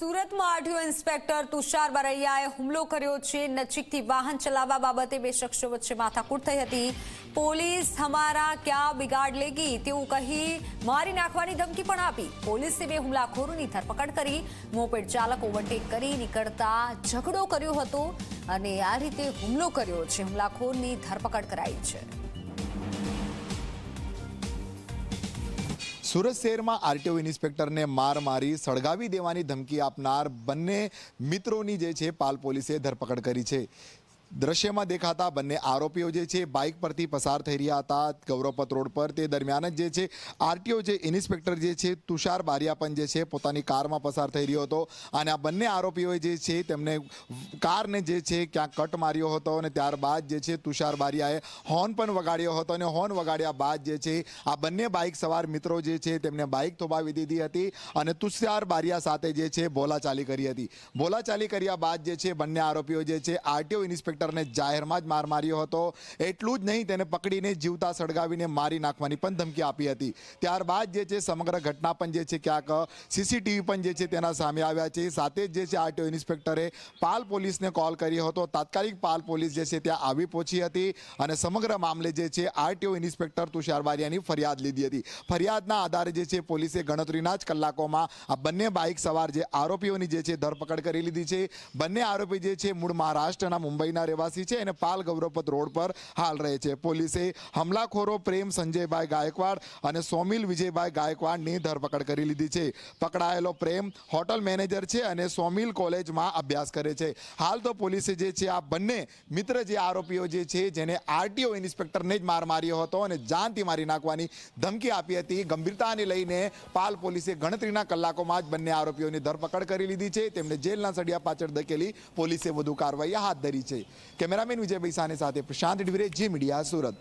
સુરતમાં RTO inspector Tushar બરૈયાએ હુમલો કર્યો છે. નજીકથી વાહન ચલાવવા બાબતે બે શખ્સો વચ્ચે માથાકૂટ થઈ હતી. પોલીસ હમારા ક્યાં બિગાડ લેગી તેવું કહી મારી નાખવાની ધમકી પણ આપી. પોલીસે બે હુમલાખોરોની ધરપકડ કરી. મોપેડ ચાલક ઓવરટેક કરી નીકળતા ઝઘડો કર્યો હતો અને આ રીતે હુમલો કર્યો છે. હુમલાખોરની ધરપકડ કરાઈ છે. સુરત શહેરમાં આરટીઓ ઇન્સ્પેક્ટરને માર મારી સળગાવી દેવાની ધમકી આપનાર બંને મિત્રોની જે છે, પાલ પોલીસે ધરપકડ કરી છે. દ્રશ્યમાં દેખાતા બંને આરોપીઓ જે છે બાઇક પરથી પસાર થઈ રહ્યા હતા ગૌરવપત રોડ પર તે દરમિયાન જ જે છે આરટીઓ જે ઇન્સ્પેક્ટર જે છે તુષાર બારિયા પણ જે છે પોતાની કારમાં પસાર થઈ રહ્યો હતો અને આ બંને આરોપીઓએ જે છે તેમને કારને જે છે ક્યાંક કટ માર્યો હતો અને ત્યારબાદ જે છે તુષાર બારિયાએ હોર્ન પણ વગાડ્યો હતો અને હોર્ન વગાડ્યા બાદ જે છે આ બંને બાઇક સવાર મિત્રો જે છે તેમને બાઇક થોભાવી દીધી હતી અને તુષાર બારિયા સાથે જે છે બોલાચાલી કરી હતી બોલાચાલી કર્યા બાદ જે છે બંને આરોપીઓ જે છે આરટીઓ ઇન્સ્પેક્ટરને જાહેરમાં જ માર માર્યો હતો. એટલું જ નહીં, તેને પકડીને જીવતા સળગાવીને મારી નાખવાની પણ ધમકી આપી હતી. ત્યારબાદ જે છે, સમગ્ર ઘટના પણ જે છે, ક્યાંક સીસીટીવી પણ જે છે, તેના સામે આવ્યા છે. સાથે જ જે છે, આરટીઓ ઇન્સ્પેક્ટરે પાલ પોલીસને કોલ કર્યો હતો. તાત્કાલિક પાલ પોલીસ જે છે, ત્યાં આવી પહોંચી હતી અને સમગ્ર મામલે જે છે, આરટીઓ ઇન્સ્પેક્ટર તુષાર બારિયાની ફરિયાદ લીધી હતી. ફરિયાદના આધારે જે છે, પોલીસે ગણતરીના જ કલાકોમાં આ બંને બાઇક સવાર જે આરોપીઓની જે છે, ધરપકડ કરી લીધી છે. બંને આરોપી જે છે, મૂળ મહારાષ્ટ્રના મુંબઈના રહેવાસી છે અને પાલ ગૌરવપત રોડ પર હાલ રહે છે. પોલીસે હમલાખોરો પ્રેમ સંજયભાઈ ગાયકવાડ અને સોમિલ વિજયભાઈ ગાયકવાડની ધરપકડ કરી લીધી છે. પકડાયેલો પ્રેમ હોટલ મેનેજર છે અને સોમિલ કોલેજમાં અભ્યાસ કરે છે. હાલ તો પોલીસે જે છે, આ બંને મિત્ર જે આરોપીઓ જે છે, જેને આરટીઓ ઇન્સ્પેક્ટરને જ માર માર્યો હતો અને જાનથી મારી નાખવાની ધમકી આપી હતી, ગંભીરતાને લઈને પાલ પોલીસે ગણતરીના કલાકોમાં જ બંને આરોપીઓની ધરપકડ કરી લીધી છે. તેમને જેલના સળિયા પાછળ ધકેલી પોલીસે વધુ કાર્યવાહી હાથ ધરી છે. કેમેરામેન વિજય બૈસાની સાથે પ્રશાંત ડિવરે જી મીડિયા સુરત.